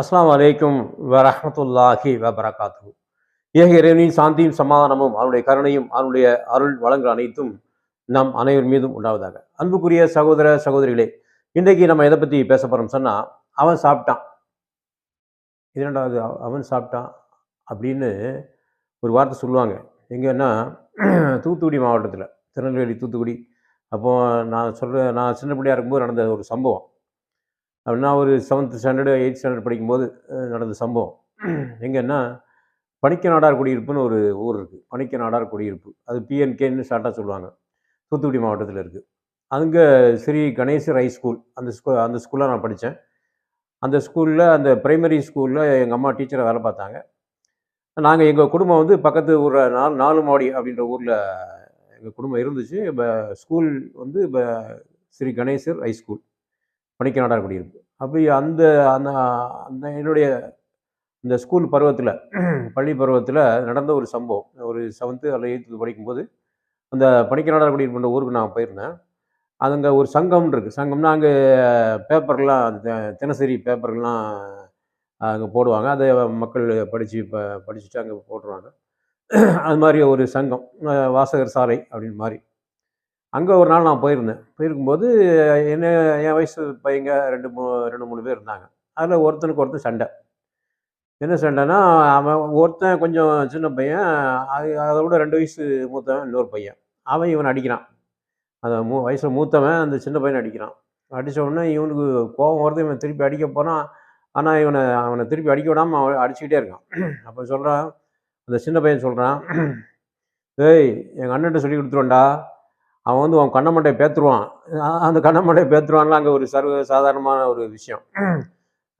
அஸ்லாம் வலைக்கும் வரமத்துல்லாஹி வபரகாத்து ஏக இறைவனின் சாந்தியும் சமாதானமும் அவனுடைய கருணையும் அவனுடைய அருள் வளங்கள் அனைத்தும் நம் அனைவர் மீதும் உண்டாவதாக. அன்புக்குரிய சகோதர சகோதரிகளே இன்றைக்கு நம்ம எதை பற்றி பேச போகிறோம் சொன்னால் அவன் சாப்பிட்டான். இரண்டாவது அவன் சாப்பிட்டான் அப்படின்னு ஒரு வார்த்தை சொல்லுவாங்க. எங்கன்னா தூத்துக்குடி மாவட்டத்தில் திருநெல்வேலி தூத்துக்குடி. அப்போது நான் சொல்கிற நான் சின்ன பிள்ளையாக இருக்கும்போது நடந்த ஒரு சம்பவம். அப்படின்னா ஒரு செவன்த் ஸ்டாண்டர்டு எயிட் ஸ்டாண்டர்ட் படிக்கும்போது நடந்த சம்பவம். எங்கன்னா பணிக்க நாடார் குடியிருப்புன்னு ஒரு ஊர் இருக்குது பணிக்க நாடார் குடியிருப்பு. அது பிஎன்கேன்னு ஷார்ட்டாக சொல்லுவாங்க. தூத்துக்குடி மாவட்டத்தில் இருக்குது அங்கே ஸ்ரீ கணேசர் ஹை ஸ்கூல் அந்த ஸ்கூ அந்த ஸ்கூலில் நான் படித்தேன் அந்த ஸ்கூலில் அந்த ப்ரைமரி ஸ்கூலில் எங்கள் அம்மா டீச்சரை வேலை பார்த்தாங்க. நாங்கள் எங்கள் குடும்பம் வந்து பக்கத்து ஊரில் நாலு நாலு மாடி அப்படின்ற ஊரில் எங்கள் குடும்பம் இருந்துச்சு. இப்போ ஸ்கூல் வந்து இப்போ ஸ்ரீ கணேசர் ஹை ஸ்கூல் பணிக்க நாடார் குடியிருப்பு அப்போ அந்த அந்த அந்த என்னுடைய இந்த ஸ்கூல் பருவத்தில் பள்ளி பருவத்தில் நடந்த ஒரு சம்பவம். ஒரு செவன்த்து அல்ல எயித்து படிக்கும்போது அந்த பணிக்க நாடார் குடியிருப்புன்ற ஊருக்கு நான் போயிருந்தேன். அங்கே ஒரு சங்கம் இருக்குது சங்கம்னா அங்கே பேப்பர்லாம் தி- தினசரி பேப்பர்லாம் அங்கே போடுவாங்க. அதை மக்கள் படித்து ப படிச்சுட்டு அங்கே போட்டுருவாங்க. அது மாதிரி ஒரு சங்கம். வாசகர் சாலை அப்படின்னு மாதிரி. அங்கே ஒரு நாள் நான் போயிருந்தேன். போயிருக்கும்போது என்ன என் வயசு பையங்க ரெண்டு மூ ரெண்டு மூணு பேர் இருந்தாங்க. அதில் ஒருத்தனுக்கு ஒருத்தன் சண்டை. என்ன சண்டைன்னா அவன் ஒருத்தன் கொஞ்சம் சின்ன பையன் அது அதை விட ரெண்டு வயசு மூத்தவன் இன்னொரு பையன். அவன் இவன் அடிக்கிறான். அந்த மூ வயசில் மூத்தவன் அந்த சின்ன பையனை அடிக்கிறான். அடித்த உடனே இவனுக்கு கோபம் வருது. இவன் திருப்பி அடிக்க போகிறான் ஆனால் இவனை அவனை திருப்பி அடிக்க விடாமல் அவன் அடிச்சுக்கிட்டே இருக்கான். அப்போ சொல்கிறான் அந்த சின்ன பையன் சொல்கிறான் ஏய் எங்கள் அண்ணன்ட்ட சொல்லி கொடுத்துருவேன்டா. அவன் வந்து உன் கண்ணமண்டையை பேத்துருவான். அந்த கண்ணமண்டையை பேத்துருவான்லாம் அங்கே ஒரு சர்வ சாதாரணமான ஒரு விஷயம்.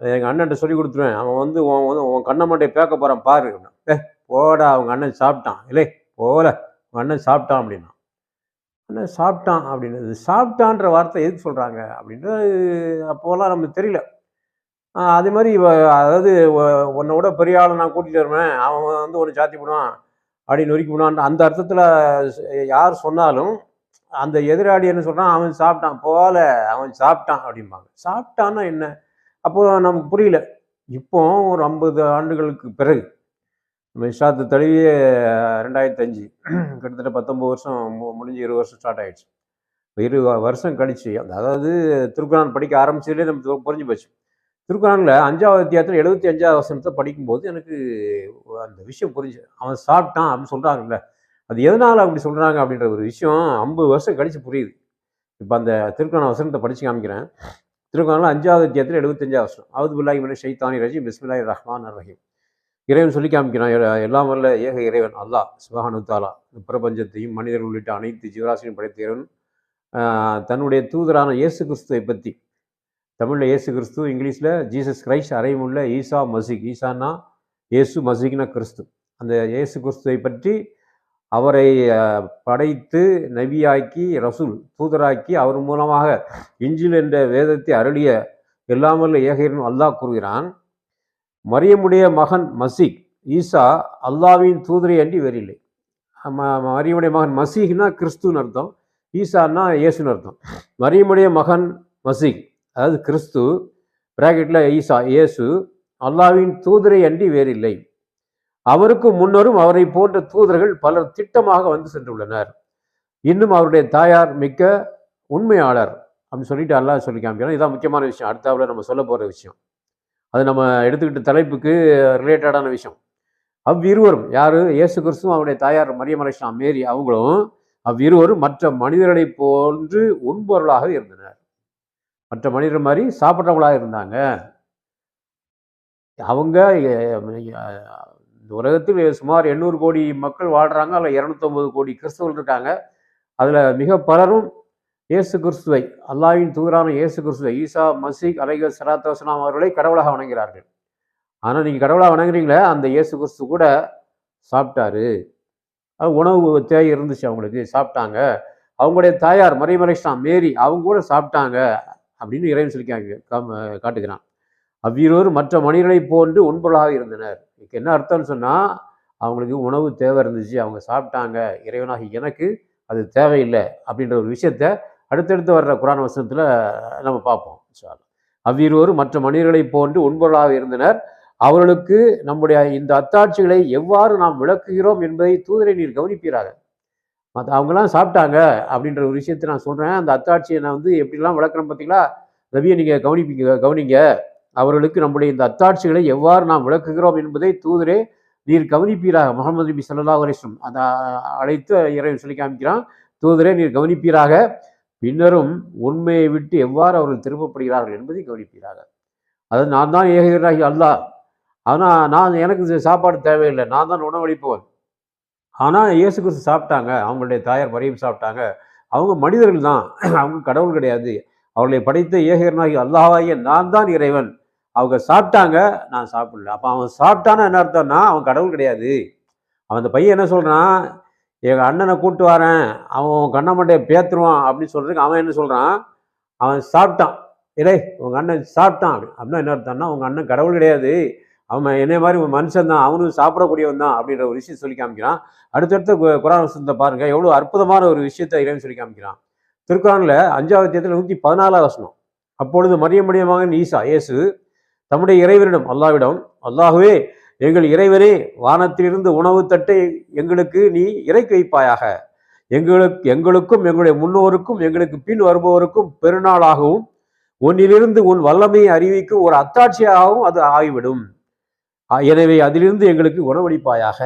எங்கள் அண்ணன்ட்ட சொல்லி கொடுத்துருவேன். அவன் வந்து உன் வந்து உன் கண்ண மண்டையை பேக்க போகிறான் பாரு. ஏ போடா. அவங்க அண்ணன் சாப்பிட்டான். இல்லை போகல உங்கள் அண்ணன் சாப்பிட்டான் அப்படின்னா. அண்ணன் சாப்பிட்டான் அப்படின்னு சாப்பிட்டான்ற வார்த்தை எதுக்கு சொல்கிறாங்க அப்படின்றது அப்போலாம் நமக்கு தெரியல. அதே மாதிரி இவ அதாவது உன்னை விட பெரிய ஆளை நான் கூட்டிகிட்டு வருவேன். அவன் வந்து ஒரு சாத்தி போடுவான். அப்படி நொறுக்கி போடுவான். அந்த அர்த்தத்தில் யார் சொன்னாலும் அந்த எதிராளி என்ன சொல்கிறான் அவன் சாப்பிட்டான் போல அவன் சாப்பிட்டான் அப்படிம்பாங்க. சாப்பிட்டான்னா என்ன? அப்போ நமக்கு புரியல. இப்போ ஒரு ஐம்பது ஆண்டுகளுக்கு பிறகு நம்ம இஷாத்து தழுவிய ரெண்டாயிரத்தி அஞ்சு கிட்டத்தட்ட பத்தொம்பது வருஷம் மு- முடிஞ்சு இருபது வருஷம் ஸ்டார்ட் ஆகிடுச்சு இரு வருஷம் கழிச்சு அதாவது திருக்குறான் படிக்க ஆரம்பிச்சதுலேயே நம்ம புரிஞ்சு போச்சு. திருக்குறானில் அஞ்சாவது அத்தியாயத்தில் எழுபத்தி அஞ்சாவது வசனத்தை படிக்கும்போது எனக்கு அந்த விஷயம் புரிஞ்சு அவன் சாப்பிட்டான் அப்படின்னு சொல்கிறாங்கல்ல அது எதனால் அப்படி சொல்கிறாங்க அப்படின்ற ஒரு விஷயம் ஐம்பது வருஷம் கழிச்சு புரியுது. இப்போ அந்த திருக்குறான வசனத்தை படித்து காமிக்கிறேன். திருக்குறானில் அஞ்சாவது அத்தியாயத்தில் எழுபத்தஞ்சாவது வருஷம் அவது பில்லாஹி மன ஷைத்தானி ரஜீம். பிஸ்மில்லாஹி ரஹ்மான் ரஹீம். இறைவன் சொல்லி காமிக்கிறான் எல்லாம் வரல ஏக இறைவன் அல்லாஹ் சுபஹானு தாலா இந்த பிரபஞ்சத்தையும் மனிதர்கள் உள்ளிட்ட அனைத்து ஜீவராசியும் படைத்த இறைவன் தன்னுடைய தூதரான இயேசு கிறிஸ்துவை பற்றி தமிழில் இயேசு கிறிஸ்து இங்கிலீஷில் ஜீசஸ் கிரைஸ்ட் அறைமுள்ள ஈசா மசிக். ஈசானா இயேசு மசிக்னா கிறிஸ்து. அந்த இயேசு கிறிஸ்துவை பற்றி அவரை படைத்து நபியாக்கி ரசூல் தூதராக்கி அவர் மூலமாக இஞ்சில் என்ற வேதத்தை அருளிய எல்லாமல்ல ஏகரின் அல்லாஹ் கூறுகிறான் மரியமுடைய மகன் மசீக் ஈசா அல்லாவின் தூதரை அன்றி வேறில்லை. மரியமுடைய மகன் மசீக்னா கிறிஸ்துன்னு அர்த்தம் ஈசான்னா இயேசுன்னு அர்த்தம். மரியமுடைய மகன் மசீக் அதாவது கிறிஸ்து பிராக்கெட்டில் ஈசா இயேசு அல்லாவின் தூதரை அன்றி வேறில்லை. அவருக்கு முன்னரும் அவரை போன்ற தூதர்கள் பலர் திட்டமாக வந்து சென்றுள்ளனர். இன்னும் அவருடைய தாயார் மிக்க உண்மையாளர் அப்படின்னு சொல்லிட்டு அல்லாஹ் சொல்லி காமிக்கணும் இதான் முக்கியமான விஷயம். அடுத்தாவில் நம்ம சொல்ல போகிற விஷயம். அது நம்ம எடுத்துக்கிட்ட தலைப்புக்கு ரிலேட்டடான விஷயம். அவ்விருவரும் யார்? இயேசு கிறிஸ்துவும் அவருடைய தாயார் மரியம் மேரி அவங்களும் அவ்விருவரும் மற்ற மனிதர்களைப் போன்று உண்பொருளாக இருந்தனர். மற்ற மனிதர் மாதிரி சாப்பிட்றவங்களாக இருந்தாங்க. அவங்க இந்த உலகத்தில் சுமார் எண்ணூறு கோடி மக்கள் வாழ்கிறாங்க அதில் இரநூத்தொம்பது கோடி கிறிஸ்தவர்கள் இருக்காங்க. அதில் மிக பலரும் இயேசு கிறிஸ்துவை அல்லாவின் தூரான இயேசு கிறிஸ்துவை ஈசா மசீக் அலைக சராத்தோசனாம் அவர்களை கடவுளாக வணங்குகிறார்கள். ஆனால் நீங்கள் கடவுளாக வணங்குறீங்களே அந்த இயேசு கிறிஸ்து கூட சாப்பிட்டாரு. அது உணவு தேவை இருந்துச்சு அவங்களுக்கு சாப்பிட்டாங்க. அவங்களுடைய தாயார் மறைமலைஸ்லாம் மேரி அவங்க கூட சாப்பிட்டாங்க அப்படின்னு இறைவன் சொல்லி காட்டுகிறான். அவ்வீரோர் மற்ற மனிதர்களைப் போன்று உண்பொருளாக இருந்தனர். இதுக்கு என்ன அர்த்தம்னு சொன்னால் அவங்களுக்கு உணவு தேவை இருந்துச்சு அவங்க சாப்பிட்டாங்க இறைவனாக எனக்கு அது தேவையில்லை அப்படின்ற ஒரு விஷயத்த அடுத்தடுத்து வர்ற குரான் வசனத்தில் நம்ம பார்ப்போம் இன்ஷா மற்ற மனிதர்களைப் போன்று உண்பொருளாக இருந்தனர். அவர்களுக்கு நம்முடைய இந்த அத்தாட்சிகளை எவ்வாறு நாம் விளக்குகிறோம் என்பதை தூதரை நீர் கவனிப்பீராக. மற்ற அவங்களாம் சாப்பிட்டாங்க அப்படின்ற ஒரு விஷயத்தை நான் சொல்கிறேன் அந்த அத்தாட்சியை நான் வந்து எப்படிலாம் விளக்குறேன் பார்த்தீங்களா? ரவியை நீங்கள் கவனிப்பீங்க கவனிங்க. அவர்களுக்கு நம்முடைய இந்த அத்தாட்சிகளை எவ்வாறு நாம் விளக்குகிறோம் என்பதை தூதரே நீர் கவனிப்பீராக. முகமது நபி சல்லா அலிஸ்லம் அந்த அழைத்து இறைவன் சொல்லி காமிக்கிறான். தூதரே நீர் கவனிப்பீராக. பின்னரும் உண்மையை விட்டு எவ்வாறு அவர்கள் திரும்பப்படுகிறார்கள் என்பதை கவனிப்பீராக. அதாவது நான் தான் ஏகராகி அல்லாஹ். ஆனால் நான் எனக்கு சாப்பாடு தேவையில்லை. நான் தான் உணவளிப்பவன். ஆனால் இயேசு கிறிஸ்து சாப்பிட்டாங்க. அவங்களுடைய தாயார் மரியம் சாப்பிட்டாங்க. அவங்க மனிதர்கள் தான். அவங்க கடவுள் கிடையாது. அவர்களை படைத்த ஏகனாகி அல்லாஹாகிய நான் தான் இறைவன். அவங்க சாப்பிட்டாங்க நான் சாப்பிடல. அப்போ அவன் சாப்பிட்டானா என்ன அர்த்தம்னா அவன் கடவுள் கிடையாது. அவன் அந்த பையன் என்ன சொல்கிறான் எங்கள் அண்ணனை கூப்பிட்டு வரேன். அவன் உன் கண்ண மண்டையை பேத்துருவான் அப்படின்னு சொல்கிறதுக்கு அவன் என்ன சொல்கிறான் அவன் சாப்பிட்டான். இடே உங்கள் அண்ணன் சாப்பிட்டான் அப்படி. அப்படின்னா என்ன அர்த்தம்னா உங்கள் அண்ணன் கடவுள் கிடையாது. அவன் என்ன மாதிரி ஒரு மனுஷன் தான். அவனும் சாப்பிடக்கூடியவன் தான் அப்படின்ற ஒரு விஷயம் சொல்லி காமிக்கிறான். அடுத்தடுத்த குரான் வசனத்தை பாருங்க. எவ்வளோ அற்புதமான ஒரு விஷயத்தை இறைவன் சொல்லி காமிக்கிறான். திருக்குறானில் அஞ்சாவது தேதியில் நூற்றி பதினாலாவது வசனம். அப்பொழுது மரியம் மடியமாக ஈசா இயேசு தம்முடைய இறைவனிடம் அல்லாவிடம் அல்லாஹுவே எங்கள் இறைவனே வானத்திலிருந்து உணவு தட்டை எங்களுக்கு நீ இறக்கி வைப்பாயாக. எங்களுக்கு எங்களுக்கும் எங்களுடைய முன்னோருக்கும் எங்களுக்கு பின் வருபவருக்கும் பெருநாளாகவும் உன்னிலிருந்து உன் வல்லமையை அறிவிக்கும் ஒரு அத்தாட்சியாகவும் அது ஆகிவிடும். எனவே அதிலிருந்து எங்களுக்கு உணவளிப்பாயாக.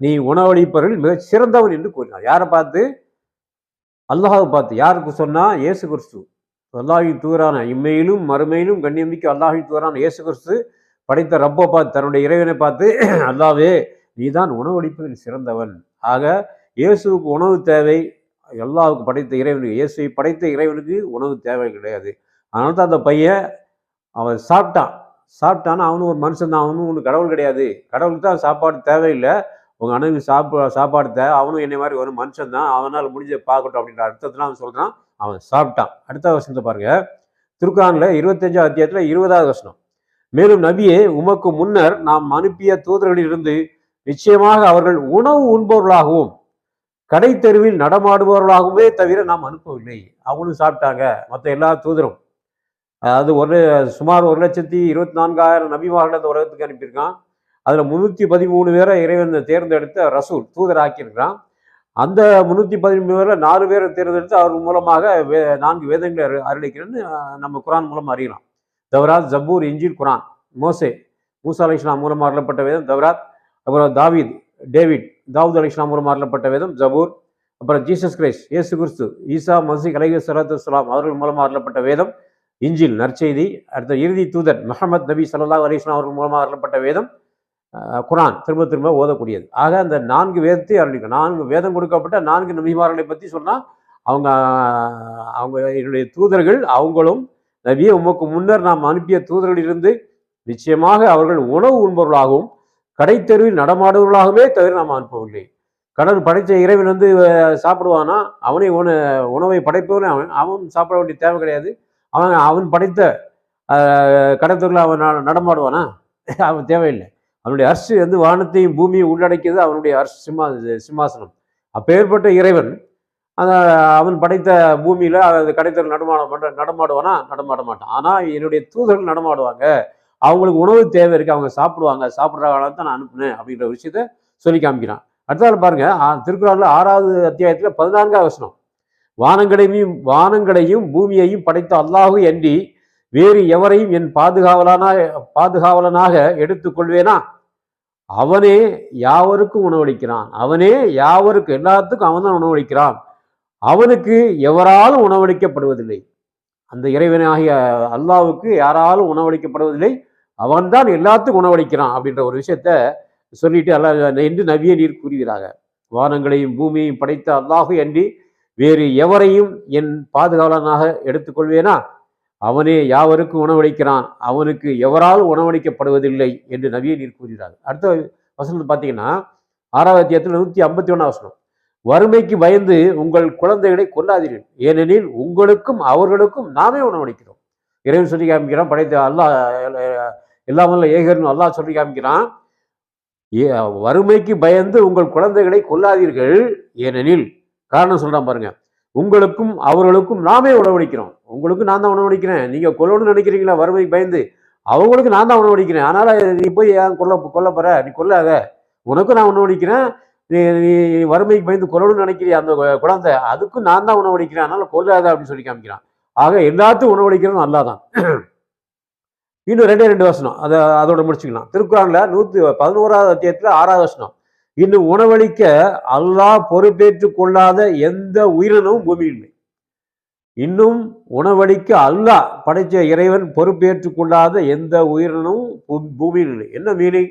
நீ உணவளிப்பவர்கள் மிகச் சிறந்தவன் என்று கூறினார். யாரை பார்த்து? அல்லாஹாவை பார்த்து. யாருக்கு சொன்னா? இயேசு கிறிஸ்து அல்லாஹி தூரான இம்மையிலும் மறுமையிலும் கண்ணியமிக்க அல்லாஹி தூரான இயேசு கிறிஸ்து படைத்த ரப்பை பார்த்து தன்னுடைய இறைவனை பார்த்து அல்லாவே நீதான் உணவளிப்பதில் சிறந்தவன். ஆக இயேசுவுக்கு உணவு தேவை. அல்லாஹ்வுக்கு படைத்த இறைவனுக்கு இயேசுவை படைத்த இறைவனுக்கு உணவு தேவை கிடையாது. அதனால தான் அந்த பையன் அவன் சாப்பிட்டான். சாப்பிட்டான்னா அவனும் ஒரு மனுஷன் தான் அவனும் ஒன்று கடவுள் கிடையாது. கடவுளுக்கு தான் சாப்பாடு தேவையில்லை. உங்கள் அண்ணனுக்கு சாப்பா சாப்பாடு தேவை. அவனும் என்னை மாதிரி ஒரு மனுஷன் தான். அவனால் முடிஞ்ச பார்க்கட்டும் அப்படின்ற அர்த்தத்தில் அவன் சொல்கிறான் அவன் சாப்பிட்டான். அடுத்த வசனத்தை பாருங்க. திருக்குறான்ல இருபத்தஞ்சாம் அத்தியாயத்தில் இருபதாவது வசனம். மேலும் நபியே உமக்கு முன்னர் நாம் அனுப்பிய தூதர்களிலிருந்து நிச்சயமாக அவர்கள் உணவு உண்பவர்களாகவும் கடை தெருவில் நடமாடுபவர்களாகவே தவிர நாம் அனுப்பவில்லை. அவங்களும் சாப்பிட்டாங்க. மற்ற எல்லா தூதரும். அதாவது ஒரு சுமார் ஒரு லட்சத்தி இருபத்தி நான்காயிரம் நபிமார்கள் அந்த உலகத்துக்கு அனுப்பியிருக்கான். அதில் முந்நூற்றி பதிமூணு பேரை இறைவன் தேர்ந்தெடுத்த ரசூல் தூதர் ஆக்கியிருக்கிறான் அந்த முந்நூற்றி பதிமூணு பேரில் நாலு பேரை தேர்ந்தெடுத்து அவர் மூலமாக வே நான்கு வேதங்களை அரு அருளிக்கிறேன்னு நம்ம குரான் மூலம் அறியலாம். தவராத் ஜபூர் இஞ்சில் குரான் மோசே மூசா அலி இஸ்லாம் மூலமாக அருளப்பட்ட வேதம் தவராத் அப்புறம் தாவீத் டேவிட் தாவூத் அலி இஸ்லாம் மூலமாக அருளப்பட்ட வேதம் ஜபூர் அப்புறம் ஜீசஸ் கிரைஸ் இயேசு கிறிஸ்து ஈசா மசீக் கலைகர் சலாத்து வஸ்ஸலாம் அவர்கள் மூலமாக அருளப்பட்ட வேதம் இஞ்சில் நற்செய்தி அடுத்த இறுதி தூதர் மஹமத் நபி சல்லா அலிஸ்லாம் அவர்கள் மூலமாக அருளப்பட்ட வேதம் குரான் திரும்ப திரும்ப ஓதக்கூடியது. ஆக அந்த நான்கு வேதத்தை அருளிக்கும் நான்கு வேதம் கொடுக்கப்பட்ட நான்கு நபிமார்களை பற்றி சொன்னால் அவங்க அவங்க என்னுடைய தூதர்கள் அவங்களும் நபியே உமக்கு முன்னர் நாம் அனுப்பிய தூதர்களிலிருந்து நிச்சயமாக அவர்கள் உணவு உண்பவர்களாகவும் கடைத்தெருவில் நடமாடுவர்களாகவே தவிர நாம் அனுப்பவில்லை. கடவுள் படைத்த இறைவன் வந்து சாப்பிடுவானா? அவனே உண உணவை படைப்பவனே அவன் அவன் சாப்பிட வேண்டிய தேவை கிடையாது. அவன் அவன் படைத்த கடத்தூரில் அவன் நடமாடுவானா? அவன் தேவையில்லை. அவனுடைய அரசு வந்து வானத்தையும் பூமியும் உள்ளடக்கியது அவனுடைய அரசு சிம்மா சிம்மாசனம். அப்பேற்பட்ட இறைவன் அந்த அவன் படைத்த பூமியில் அது கடைத்தல் நடமாட மாட்ட நடமாடுவானா? நடமாட மாட்டான் ஆனால் என்னுடைய தூதர்கள் நடமாடுவாங்க. அவங்களுக்கு உணவு தேவை இருக்குது அவங்க சாப்பிடுவாங்க. சாப்பிட்றாங்களா தான் நான் அனுப்புனேன் அப்படின்ற விஷயத்த சொல்லி காமிக்கிறான். அடுத்தால பாருங்கள் திருக்குறளில் ஆறாவது அத்தியாயத்தில் பதினான்காவது வசனம். வானங்களையும் வானங்களையும் பூமியையும் படைத்த அல்லாஹு அன்றி வேறு எவரையும் என் பாதுகாவலனா பாதுகாவலனாக எடுத்துக்கொள்வேனா? அவனே யாவருக்கும் உணவளிக்கிறான்? அவனே யாவருக்கு? எல்லாத்துக்கும் அவன் தான் உணவளிக்கிறான். அவனுக்கு எவராலும் உணவளிக்கப்படுவதில்லை. அந்த இறைவனாகிய அல்லாவுக்கு யாராலும் உணவளிக்கப்படுவதில்லை. அவன்தான் எல்லாத்துக்கும் உணவளிக்கிறான் அப்படின்ற ஒரு விஷயத்த சொல்லிட்டு அல்லாஹ் என்று நவிய நீர் கூறுகிறாங்க. வானங்களையும் பூமியையும் படைத்த அல்லாஹு அன்றி வேறு எவரையும் என் பாதுகாவலனாக எடுத்துக்கொள்வேனா? அவனே யாவருக்கும் உணவளிக்கிறான்? அவனுக்கு எவராலும் உணவளிக்கப்படுவதில்லை என்று நபியை நீர் கூறுகிறார் அடுத்த வசனம் பார்த்தீங்கன்னா ஆறாவது அத்தியாயத்தில் நூற்றி ஐம்பத்தி ஒன்றாம் வசனம். வறுமைக்கு பயந்து உங்கள் குழந்தைகளை கொல்லாதீர்கள். ஏனெனில் உங்களுக்கும் அவர்களுக்கும் நாமே உணவளிக்கிறோம். இறைவன் சொல்லி காமிக்கிறான் படைத்த அல்லாஹ் எல்லாமல்ல ஏகர்னு அல்லாஹ் சொல்லி காமிக்கிறான். ஏ வறுமைக்கு பயந்து உங்கள் குழந்தைகளை கொல்லாதீர்கள். ஏனெனில் காரணம் சொல்கிறான் பாருங்க. உங்களுக்கும் அவர்களுக்கும் நாமே உணவளிக்கிறோம். உங்களுக்கு நான் தான் உணவடிக்கிறேன் நீங்கள் கொல்லணும்னு நினைக்கிறீங்களா? வறுமைக்கு பயந்து. அவங்களுக்கு நான் தான் உணவடிக்கிறேன் அதனால் நீ போய் ஏன் கொல்ல கொல்ல போற? நீ கொல்லாத. உனக்கும் நான் உணவடிக்கிறேன் நீ நீ வறுமைக்கு பயந்து கொல்லணும்னு நினைக்கிறிய அந்த குழந்தை? அதுக்கும் நான் தான் உணவடிக்கிறேன் அதனால் கொல்லாத அப்படின்னு சொல்லி காமிக்கிறான். ஆக எல்லாத்துக்கும் உணவளிக்கிறதும் நல்லா தான் இன்னும் ரெண்டே ரெண்டு வசனம். அதை அதோட முடிச்சுக்கலாம். திருக்குறானில் நூற்று பதினோராவது அத்தியத்தில் ஆறாவது வசனம். இன்னும் உணவளிக்க அல்லாஹ் பொறுப்பேற்றுக் கொள்ளாத எந்த உயிரினமும் பூமியின்மை. இன்னும் உணவளிக்க அல்லாஹ் படைச்ச இறைவன் பொறுப்பேற்றுக் கொள்ளாத எந்த உயிரினும் பூ- பூமியில் இல்லை. என்ன மீனிங்?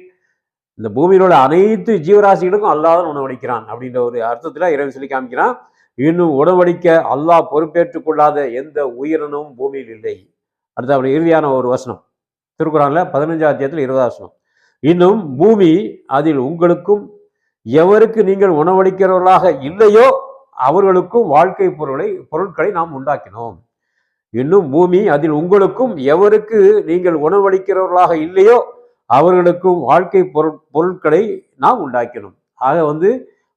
இந்த பூமியில் உள்ள அனைத்து ஜீவராசிகளுக்கும் அல்லாதான் உணவளிக்கிறான் அப்படின்ற ஒரு அர்த்தத்தில் இறைவன் சொல்லி காமிக்கிறான். இன்னும் உணவளிக்க அல்லாஹ் பொறுப்பேற்றுக் கொள்ளாத எந்த உயிரினமும் பூமியில் இல்லை. அடுத்து அவருடைய இறுதியான ஒரு வசனம். திருக்குறான்ல பதினஞ்சாம் அத்தியாயத்தில் இருபதாம் வசனம். இன்னும் பூமி அதில் உங்களுக்கும் எவருக்கு நீங்கள் உணவளிக்கிறவர்களாக இல்லையோ அவர்களுக்கும் வாழ்க்கை பொருளை பொருட்களை நாம் உண்டாக்கினோம். இன்னும் பூமி அதில் உங்களுக்கும் எவருக்கு நீங்கள் உணவளிக்கிறவர்களாக இல்லையோ அவர்களுக்கும் வாழ்க்கை பொருள் பொருட்களை நாம் உண்டாக்கணும் ஆக வந்து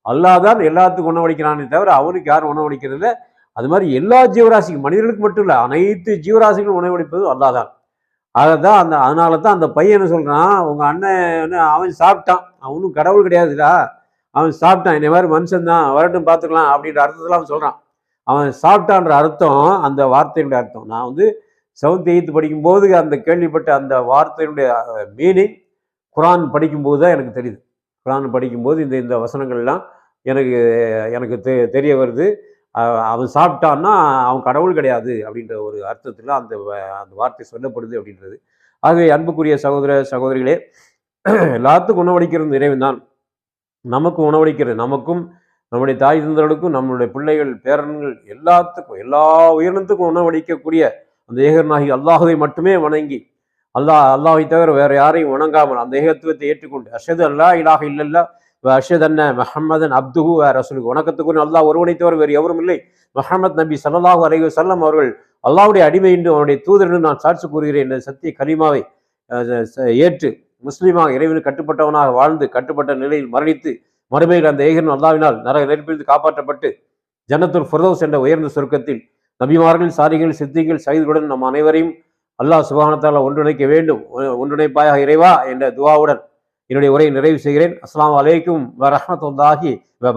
அல்லாஹ் தான் எல்லாத்துக்கும் உணவளிக்கிறானே தவிர அவனுக்கு யாரும் உணவளிக்கிறதில்ல. அது மாதிரி எல்லா ஜீவராசிக்கும் மனிதர்களுக்கு மட்டும் இல்லை அனைத்து ஜீவராசிகளும் உணவளிப்பது அல்லாதான் தான். தான் அந்த அதனால தான் அந்த பையன் என்ன சொல்கிறான் உங்கள் அண்ணன் அவன் சாப்பிட்டான். அவனும் கடவுள் கிடையாதுடா. அவன் சாப்பிட்டான். இந்த மாதிரி மனுஷன் தான் வரட்டும் பார்த்துக்கலாம் அப்படின்ற அர்த்தத்தில் அவன் சொல்கிறான் அவன் சாப்பிட்டான்ற அர்த்தம் அந்த வார்த்தையினுடைய அர்த்தம். நான் வந்து செவன்த் எயித்து படிக்கும்போது அந்த கேள்விப்பட்ட அந்த வார்த்தையினுடைய மீனிங் குரான் படிக்கும்போது தான் எனக்கு தெரியுது. குரான் படிக்கும்போது இந்த இந்த வசனங்கள்லாம் எனக்கு எனக்கு தெ தெரிய வருது. அவன் சாப்பிட்டான்னா அவன் கடவுள் கிடையாது அப்படின்ற ஒரு அர்த்தத்தில் அந்த வ- அந்த வார்த்தை சொல்லப்படுது அப்படின்றது. ஆகவே அன்புக்குரிய சகோதர சகோதரிகளே எல்லாத்துக்கும் உணவளிக்கிறது இறைவன் தான். நமக்கு உணவளிக்கிறது. நமக்கும் நம்முடைய தாய் தந்தர்களுக்கும் நம்மளுடைய பிள்ளைகள் பேரன்கள் எல்லாத்துக்கும் எல்லா உயிரினத்துக்கும் உணவளிக்கக்கூடிய அந்த ஏகர்நாகி அல்லாஹுவை மட்டுமே வணங்கி அல்லாஹ் அல்லாஹை தவிர வேற யாரையும் வணங்காமல் அந்த ஏகத்துவத்தை ஏற்றுக்கொண்டு அஷது அல்லா இலாக இல்லல்ல அஷத் அன்ன மஹம்மதன் அப்துஹு ரசூலுக்கு வணக்கத்துக்கு அல்லாஹ் ஒருவனை தவிர வேறு எவரும் இல்லை. மஹமத் நபி ஸல்லல்லாஹு அலைஹி செல்லம் அவர்கள் அல்லாவுடைய அடிமை என்று அவனுடைய தூதர் என்று நான் சாட்சி கூறுகிறேன் என்ற சத்திய கலிமாவை ஏற்று முஸ்லீமாக இறைவனுக்கு கட்டுப்பட்டவனாக வாழ்ந்து கட்டுப்பட்ட நிலையில் மரணித்து மறுமையில் அந்த ஏகன் அல்லாவினால் நரக நெருப்பிலிருந்து காப்பாற்றப்பட்டு ஜன்னத்துல் ஃபுர்தோஸ் என்ற உயர்ந்த சுருக்கத்தில் நபிமார்கள் சாரிகள் சித்திகள் சைதுடன் நம் அனைவரையும் அல்லாஹ் சுபஹானத்தால ஒன்றிணைக்க வேண்டும். ஒன்றிணைப்பாயாக இறைவா என்ற துவாவுடன் என்னுடைய உரையை நிறைவு செய்கிறேன். அஸ்லாம் வலைக்கும் வ ரஹ்மத்துல்லாஹி வ